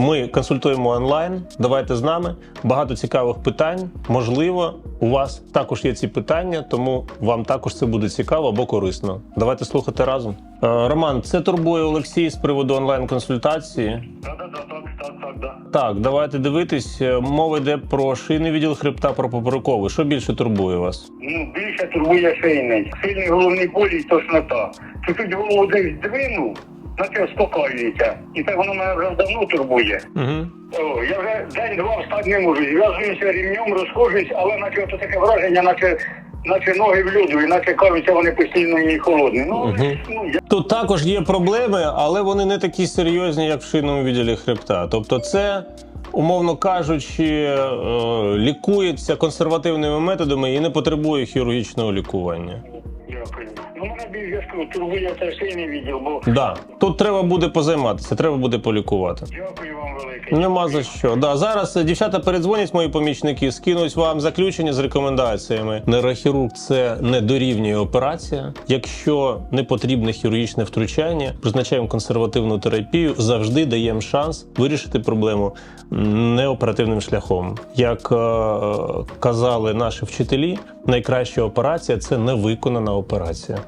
Ми консультуємо онлайн. Давайте з нами. Багато цікавих питань. Можливо, у вас також є ці питання, тому вам також це буде цікаво або корисно. Давайте слухати разом. Е, Роман, це турбує Олексій з приводу онлайн-консультації. Так, так, так. Так, давайте дивитись. Е, Мова йде про шийний відділ хребта, про поперековий. Що більше турбує вас? Ну, більше турбує шийний. Сильний головний боль і тошнота. Чуть-чуть голову десь здвинув, наче успокоюється. І так воно мене вже давно турбує. Угу. О, я вже день-два встати не можу. Зв'язуюся рівнем, розходжусь, але наче ото таке враження, наче, наче ноги в льоду, і наче кажуться вони постійно і холодні. Ну, Мгм. ну я Тут також є проблеми, але вони не такі серйозні, як в шийному відділі хребта. Тобто, це, умовно кажучи, е, лікується консервативними методами і не потребує хірургічного лікування. Ну, мене більше скажу, турбує це шийний відділ, бо Да, тут треба буде позайматися, треба буде полікувати. дякую вам велике. Нема за що. Да, зараз е, дівчата передзвонять мої помічники, скинуть вам заключення з рекомендаціями. Нейрохірург це не дорівнює операція. Якщо не потрібне хірургічне втручання, призначаємо консервативну терапію, завжди даємо шанс вирішити проблему неоперативним шляхом. Як е, казали наші вчителі, найкраща операція це невиконана операція.